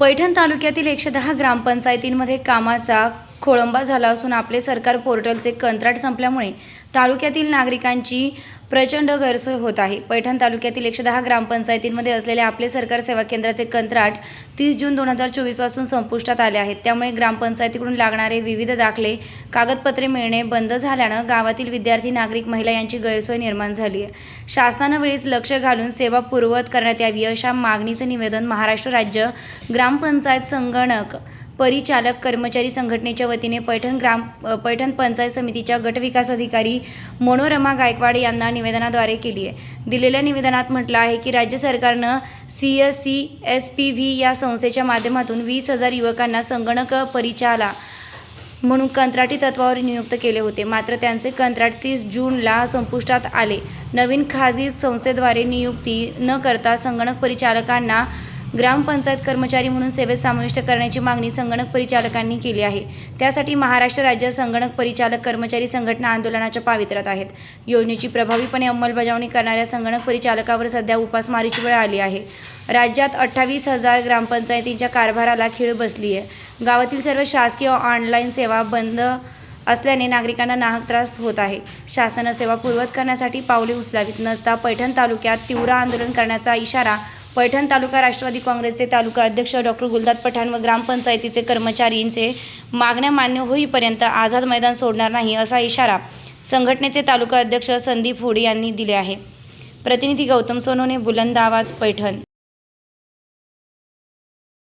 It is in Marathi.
पैठण तालुक्यातील एकशे दहा ग्रामपंचायतींमध्ये कामाचा खोळंबा झाला असून आपले सरकार पोर्टलचे कंत्राट संपल्यामुळे तालुक्यातील नागरिकांची प्रचंड गैरसोय होत आहे. पैठण तालुक्यातील एकशे दहा ग्रामपंचायतींमध्ये असलेले आपले सरकार सेवा केंद्राचे कंत्राट तीस जून दोन हजार चोवीसपासून संपुष्टात आले आहेत. त्यामुळे ग्रामपंचायतीकडून लागणारे विविध दाखले कागदपत्रे मिळणे बंद झाल्यानं गावातील विद्यार्थी नागरिक महिला यांची गैरसोय निर्माण झाली आहे. शासनानं वेळीच लक्ष घालून सेवा पूर्ववत करण्यात यावी अशा मागणीचं निवेदन महाराष्ट्र राज्य ग्रामपंचायत संगणक परिचालक कर्मचारी संघटनेच्या वतीने पैठण ग्राम पैठण पंचायत समितीच्या गटविकास अधिकारी मनोरमा गायकवाड यांना निवेदनाद्वारे केली आहे. दिलेल्या निवेदनात म्हटलं आहे की राज्य सरकारनं C S C S P V या संस्थेच्या माध्यमातून वीस हजार युवकांना संगणक परिचाला म्हणून कंत्राटी तत्वावर नियुक्त केले होते. मात्र त्यांचे कंत्राट तीस जूनला संपुष्टात आले. नवीन खाजगी संस्थेद्वारे नियुक्ती न करता संगणक परिचालकांना ग्रामपंचायत कर्मचारी म्हणून सेवेत समाविष्ट करण्याची मागणी संगणक परिचालकांनी केली आहे. त्यासाठी महाराष्ट्र राज्य संगणक परिचालक कर्मचारी संघटना आंदोलनाच्या पावित्र्यात आहेत. योजनेची प्रभावीपणे अंमलबजावणी करणाऱ्या संगणक परिचालकावर सध्या उपासमारीची वेळ आली आहे. राज्यात अठ्ठावीस हजार ग्रामपंचायतींच्या कारभाराला खीळ बसली आहे गावातील सर्व शासकीय ऑनलाईन सेवा बंद असल्याने नागरिकांना नाहक त्रास होत आहे. शासनानं सेवा पूर्वत करण्यासाठी पावले उचलावीत नसता पैठण तालुक्यात तीव्र आंदोलन करण्याचा इशारा पैठण तालुका राष्ट्रवादी काँग्रेसचे तालुका अध्यक्ष डॉक्टर गुलदाद पठाण व ग्रामपंचायतीचे कर्मचारींचे मागण्या मान्य होईपर्यंत आझाद मैदान सोडणार नाही असा इशारा संघटनेचे तालुका अध्यक्ष संदीप होडी यांनी दिले आहे. प्रतिनिधी गौतम सोनोने बुलंद आवाज पैठण.